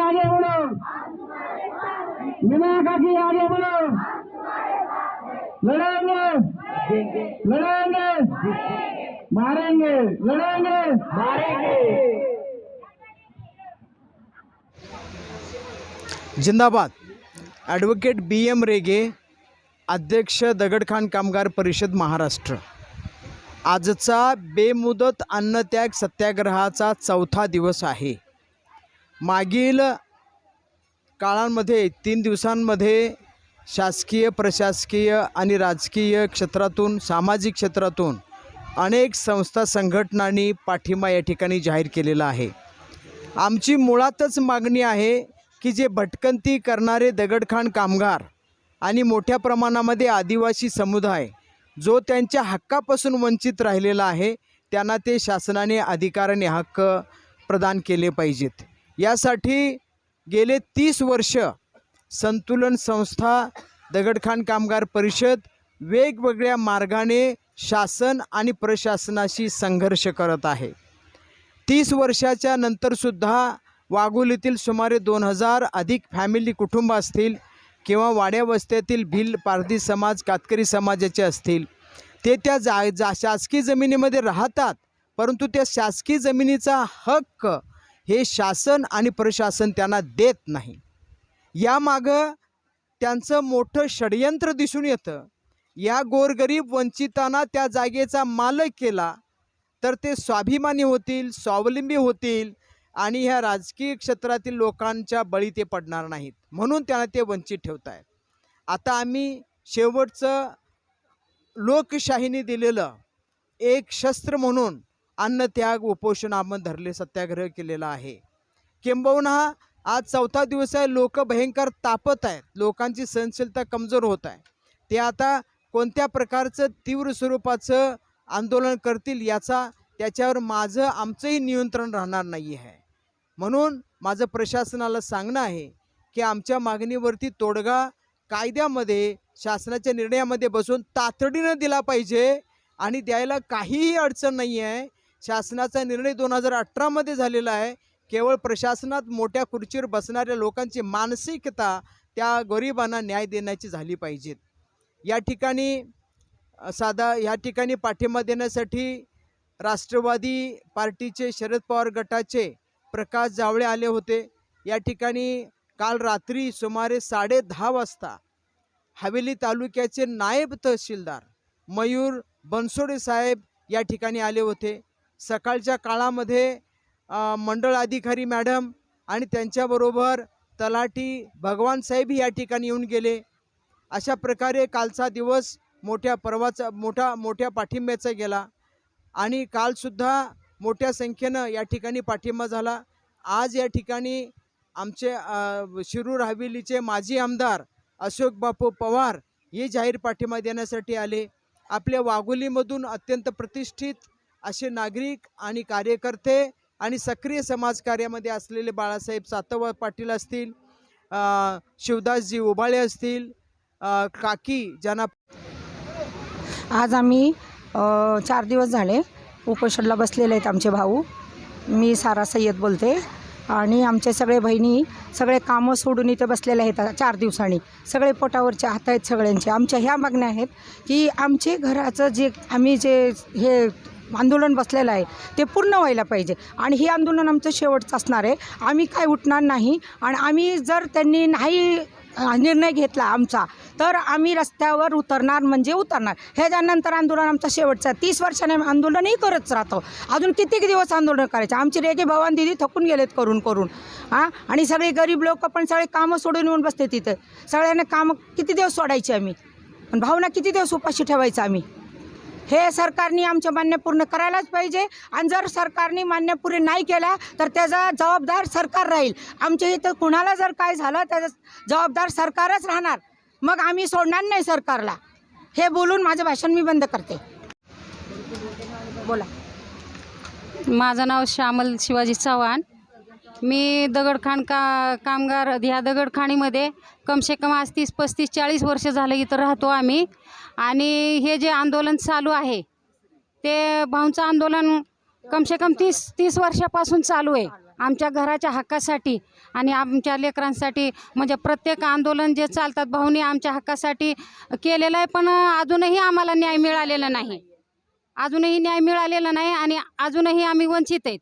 आगे। बोलो मीना आगे बोलो लड़ेंगे। लड़ेंगे। मारेंगे। लड़ेंगे। मारेंगे। जिंदाबाद। एडवोकेट बी एम रेगे अध्यक्ष दगड़खान कामगार परिषद महाराष्ट्र। आजचा बेमुदत अन्नत्याग सत्याग्रहाचा चौथा दिवस आहे. मागील काळांमध्ये तीन दिवसांमध्ये शासकीय प्रशासकीय आणि राजकीय क्षेत्रातून सामाजिक क्षेत्रातून अनेक संस्था संघटनांनी पाठिंबा या ठिकाणी जाहीर केलेला आहे. आमची मुळातच मागणी आहे की जे भटकंती करणारे दगडखाण कामगार आणि मोठ्या प्रमाणामध्ये आदिवासी समुदाय जो त्यांच्या हक्कापासून वंचित राहिलेला आहे त्यांना ते शासनाने अधिकाराने हक्क प्रदान केले पाहिजेत. यासाठी गेले तीस वर्ष संतुलन संस्था दगडखाण कामगार परिषद वेगवेगळ्या मार्गाने शासन आणि प्रशासनाशी संघर्ष करत आहे. तीस वर्षाच्या नंतरसुद्धा वाघोलीतील सुमारे दोन हजार अधिक फॅमिली कुटुंब असतील किंवा वाड्यावस्त्यातील भिल पारधी समाज कातकरी समाजाचे असतील. ते त्या जा जा शासकीय जमिनीमध्ये राहतात. परंतु त्या शासकीय जमिनीचा हक्क हे शासन आणि प्रशासन त्यांना देत नाही. यामागं त्यांचं मोठं षडयंत्र दिसून येतं. या गोरगरीब वंचितांना त्या जागेचा मालक केला तर ते स्वाभिमानी होतील स्वावलंबी होतील आणि ह्या राजकीय क्षेत्रातील लोकांच्या बळी ते पडणार नाहीत. म्हणून त्यांना ते वंचित ठेवत आहेत आता आम्ही शेवटचं लोकशाहीने दिलेलं एक शस्त्र म्हणून अन्नत्याग उपोषण आपण धरले सत्याग्रह केलेला आहे. किंबहुना आज चौथा दिवस आहे लोक भयंकर तापत आहेत. लोकांची सहनशीलता कमजोर होत आहे. ते आता कोणत्या प्रकारचं तीव्र स्वरूपाचं आंदोलन करतील याचा त्याच्यावर माझं आमचंही नियंत्रण राहणार नाही आहे म्हणून माझं प्रशासनाला सांगणं आहे की आमच्या मागणीवरती तोडगा कायद्यामध्ये शासनाच्या निर्णयामध्ये बसून तातडीनं दिला पाहिजे आणि द्यायला काहीही अडचण नाही आहे. शासनाचा निर्णय दोन हजार अठरामध्ये झालेला आहे. केवळ प्रशासनात मोठ्या खुर्चीवर बसणाऱ्या लोकांची मानसिकता त्या गरिबांना न्याय देण्याची झाली पाहिजेत या ठिकाणी साधा या ठिकाणी पाठिंबा देण्यासाठी राष्ट्रवादी पार्टीचे शरद पवार गटाचे प्रकाश जावळे आले होते. या ठिकाणी काल रात्री सुमारे साडे दहा वाजता हवेली तालुक्याचे नायब तहसीलदार मयूर बनसोडे साहेब या ठिकाणी आले होते. सकाळच्या काळामध्ये मंडळ अधिकारी मॅडम आणि त्यांच्याबरोबर तलाठी भगवान साहेब या ठिकाणी येऊन गेले. अशा प्रकारे कालचा दिवस मोठ्या पर्वाचा मोठा मोठ्या पाठिंब्याचा गेला आणि कालसुद्धा मोठ्या संख्येनं या ठिकाणी पाठिंबा झाला. आज या ठिकाणी आमचे शिरूर हवेलीचे माजी आमदार अशोक बापू पवार हे जाहीर पाठिंबा देण्यासाठी आले. आपल्या वाघोलीमधून अत्यंत प्रतिष्ठित असे नागरिक आणि कार्यकर्ते आणि सक्रिय समाजकार्यामध्ये असलेले बाळासाहेब सातव पाटील असतील शिवदासजी उबाळे असतील काकी ज्यांना आज आम्ही चार दिवस झाले उपोषणला बसलेले आहेत आमचे भाऊ. मी सारा सय्यद बोलते. आणि आमचे सगळे बहिणी सगळे कामं सोडून इथे बसलेले आहेत चार दिवसांनी. सगळे पोटावरचे हात आहेत सगळ्यांचे. आमच्या ह्या मागण्या आहेत की आमचे घराचं जे आम्ही जे हे आंदोलन बसलेलं आहे ते पूर्ण व्हायला पाहिजे. आणि हे आंदोलन आमचं शेवटचं असणार आहे. आम्ही काय उठणार नाही. आणि आम्ही जर त्यांनी नाही निर्णय घेतला आमचा. तर आम्ही रस्त्यावर उतरणार म्हणजे उतरणार. ह्याच्यानंतर आंदोलन आमचं शेवटचं आहे तीस वर्षाने आम्ही आंदोलनही करत राहतो. अजून कितीक दिवस आंदोलन करायचं? आमची रेगे भवान दिदी थकून गेलेत करून करून. हां आणि सगळे गरीब लोक पण सगळे कामं सोडून येऊन बसते तिथं. सगळ्यांना कामं किती दिवस सोडायची आम्ही? पण भावना किती दिवस उपाशी ठेवायचं आम्ही? हे सरकारने आमचे मान्य पूर्ण करायलाच पाहिजे. आणि जर सरकारने मान्य पूर्ण नाही केला तर त्याचा जबाबदार सरकार राहील. आमच्या इथं कुणाला जर काय झालं त्याचा जबाबदार सरकारच राहणार. मग आम्ही सोडणार नाही सरकारला. हे बोलून माझं भाषण मी बंद करते. बोला. माझं नाव श्यामल शिवाजी चव्हाण. मी दगडखाण का कामगार ह्या दगडखाणीमध्ये कमसे कम आज तीस पस्तीस चाळीस वर्ष झालं इथं राहतो आम्ही. आणि हे जे आंदोलन चालू आहे ते भाऊंचं आंदोलन कमसे कम तीस तीस वर्षापासून चालू आहे आमच्या घराच्या हक्कासाठी आणि आमच्या लेकरांसाठी. म्हणजे प्रत्येक आंदोलन जे चालतात भाऊनी आमच्या हक्कासाठी केलेलं आहे पण अजूनही आम्हाला न्याय मिळालेला नाही. अजूनही न्याय मिळालेला नाही आणि अजूनही आम्ही वंचित आहेत.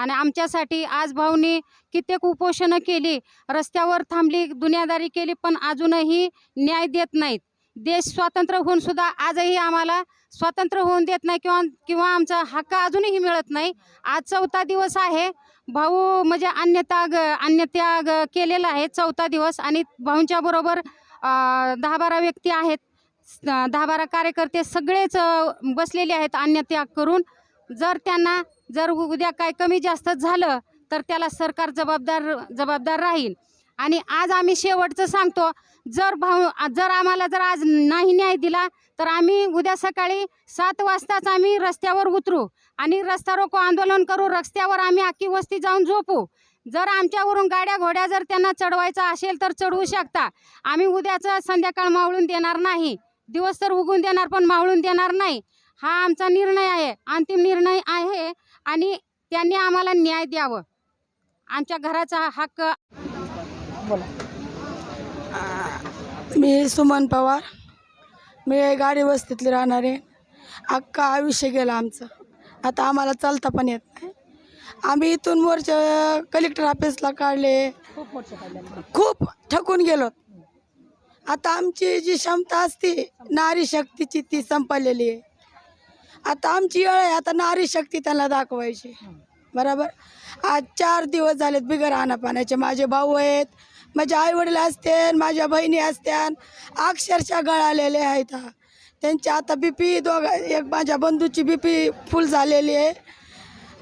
आणि आमच्यासाठी आज भाऊनी कित्येक उपोषणं केली रस्त्यावर थांबली दुनियादारी केली पण अजूनही न्याय देत नाहीत. देश स्वातंत्र्य होऊन सुद्धा आजही आम्हाला स्वातंत्र्य होऊन देत नाही किंवा किंवा आमचा हक्क अजूनही मिळत नाही. आज चौथा दिवस आहे. भाऊ म्हणजे अन्यत्याग अन्यत्याग केलेला आहे चौथा दिवस आणि भाऊंच्या बरोबर दहा बारा व्यक्ती आहेत. दहा बारा कार्यकर्ते सगळेच बसलेले आहेत अन्यत्याग करून. जर त्यांना जर उद्या काय कमी जास्त झालं तर त्याला सरकार जबाबदार जबाबदार राहील. आणि आज आम्ही शेवटचं सांगतो जर भाऊ जर आम्हाला जर आज नाही न्याय दिला तर आम्ही उद्या सकाळी सात वाजताच आम्ही रस्त्यावर उतरू आणि रस्ता रोको आंदोलन करू रस्त्यावर आम्ही आखी वस्ती जाऊन झोपू. जर आमच्यावरून गाड्या घोड्या जर त्यांना चढवायचा असेल तर चढवू शकता. आम्ही उद्याचं संध्याकाळ मावळून देणार नाही. दिवस तर उगून देणार पण मावळून देणार नाही. हा आमचा निर्णय आहे. अंतिम निर्णय आहे. आणि त्यांनी आम्हाला न्याय द्यावं. आमच्या घराचा हक्क मी सुमन पवार. मी गाडी वस्तीतली राहणार आहे. अख्खा आयुष्य गेलं आमचं. आता आम्हाला चालता पण येत नाही. आम्ही इथून मोर्चा कलेक्टर ऑफिसला काढले. खूप थकून गेलो. आता आमची जी क्षमता असते नारी शक्तीची ती संपलेली आहे. आता आमची वेळ आहे आता नारी शक्ती त्यांना दाखवायची. बरोबर? आज चार दिवस झालेत बिगर पाण्याचे माझे भाऊ आहेत माझे आईवडील असते माझ्या बहिणी असत्यान अक्षरशः गळालेले आहेत त्यांची आता बी पी दोघा एक माझ्या बंधूची बी पी फुल झालेली आहे.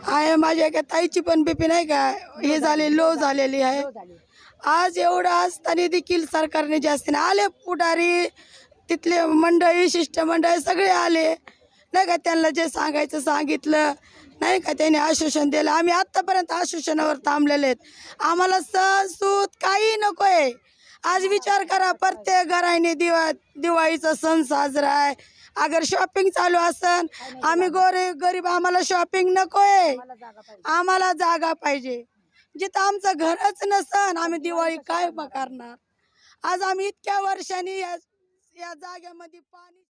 आहे माझ्या एका ताईची पण बी पी नाही का? हे झाली लो झालेली आहे. आज एवढं असताना देखील सरकारने जास्त आले पुढारी. तिथले मंडळी शिष्टमंडळ सगळे आले. नाही का त्यांना जे सांगायचं सांगितलं नाही का त्यांनी आश्वासन दिलं. आम्ही आत्तापर्यंत आश्वासनावर थांबलेले आहेत. आम्हाला सण सूत काही नको आहे आज विचार करा प्रत्येक घराने दिवा दिवाळीचा सण साजरा आहे. अगर शॉपिंग चालू असन आम्ही गोरे गरीब आम्हाला शॉपिंग नको आहे आम्हाला जागा पाहिजे. जिथं आमचं घरच नसन आम्ही दिवाळी काय करणार? आज आम्ही इतक्या वर्षांनी या या जाग्यामध्ये पाणी